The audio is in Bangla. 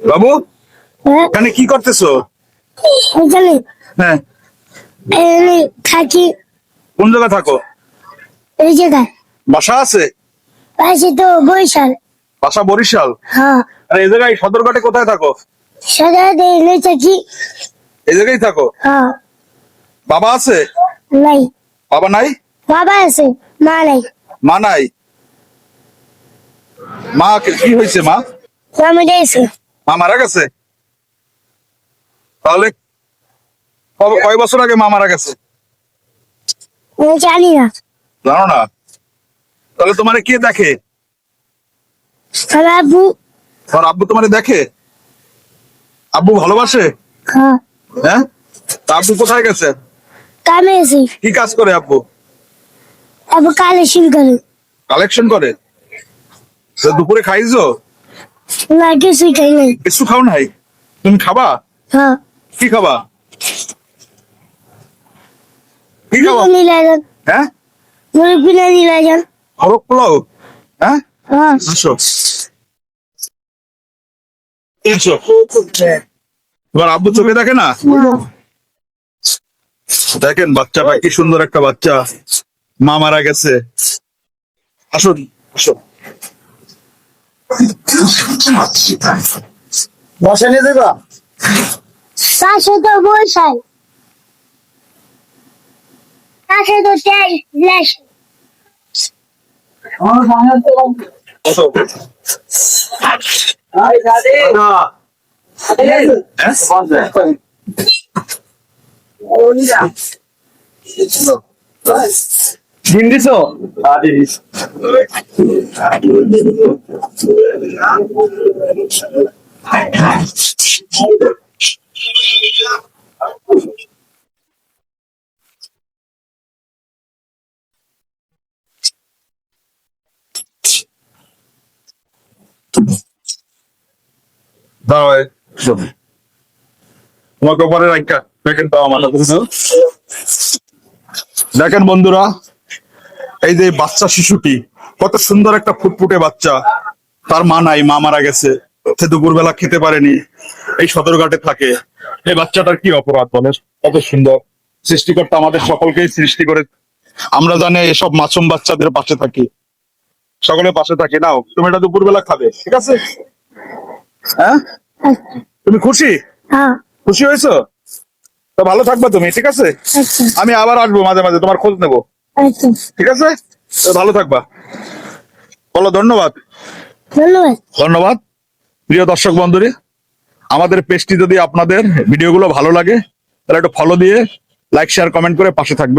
বাবু হ্যাঁ? এখানে কি করতেছো? এখানে হ্যাঁ। এখানে থাকি। কোন জায়গায় থাকো? এই জায়গায়। বাসা আছে? তো বৈশাল বাসা বরিশাল? হ্যাঁ। আর এই জায়গায় সদরঘাটে কোথায় থাকো? সাধারণত এনে থাকি। এই জায়গায় থাকো? হ্যাঁ। বাবা আছে? নাই। বাবা নাই? বাবা আছে মা নাই। মা নাই? মা কি হয়েছে মা? মামা দিয়েছে মা মারা গেছে? তাহলে কয় বছর আগে মা মারা গেছে? জানি না। জানো না? তাহলে তোমার কে দেখে? আব্বু। তোমার আব্বু তোমার দেখে? আব্বু ভালোবাসে? হ্যাঁ। হ্যাঁ? তা আব্বু কোথায় গেছে? কামে আছে কি কাজ করে আব্বু? আব্বু কালে শুরু করে। কালেকশন করে? দুপুরে খাইছো? না খাই নাই কিছু খাও নাই তুমি খাবা? হ্যাঁ। কি খাবা? কি খাবা? নিলে যান হ্যাঁ? মুরগ হরক পোলাও? হ্যাঁ? হ্যাঁ। আসো। এসো। তোমার আব্বু চোখে দেখে না? দেখেন বাচ্চাটা কি সুন্দর একটা বাচ্চা। মা মারা গেছে। আসুন আসো বসে নিয়ে দেবা পাশে তো বৈশাল পাশে তো চাই লেশ। হ্যাঁ? ডিম দিছো দাও এই, শোনো। তোমাকে পরে রাখা দেখেন। তো আমার দেখেন বন্ধুরা এই যে বাচ্চা শিশুটি কত সুন্দর একটা ফুটফুটে বাচ্চা। তার মা নাই মা মারা গেছে। সে দুপুরবেলা খেতে পারেনি। এই সদরঘাটে থাকে। এই বাচ্চাটার কি অপরাধ বলে কত সুন্দর। সৃষ্টিকর্তা আমাদের সকলকেই সৃষ্টি করে আমরা জানি এসব মাসুম বাচ্চাদের পাশে থাকি। সকলের পাশে থাকি। নাও তুমি এটা দুপুরবেলা খাবে ঠিক আছে? হ্যাঁ? তুমি খুশি? হ্যাঁ। খুশি হয়েছো? তো ভালো থাকবে তুমি ঠিক আছে? আচ্ছা। আমি আবার আসব মাঝে মাঝে তোমার খোঁজ নেব। আচ্ছা। ঠিক আছে? ভালো থাকবা। বলো ধন্যবাদ। ধন্যবাদ। প্রিয় দর্শক বন্ধুরে, আমাদের পেজটি যদি আপনাদের ভিডিওগুলো ভালো লাগে, তাহলে একটু ফলো দিয়ে লাইক শেয়ার কমেন্ট করে পাশে থাকবে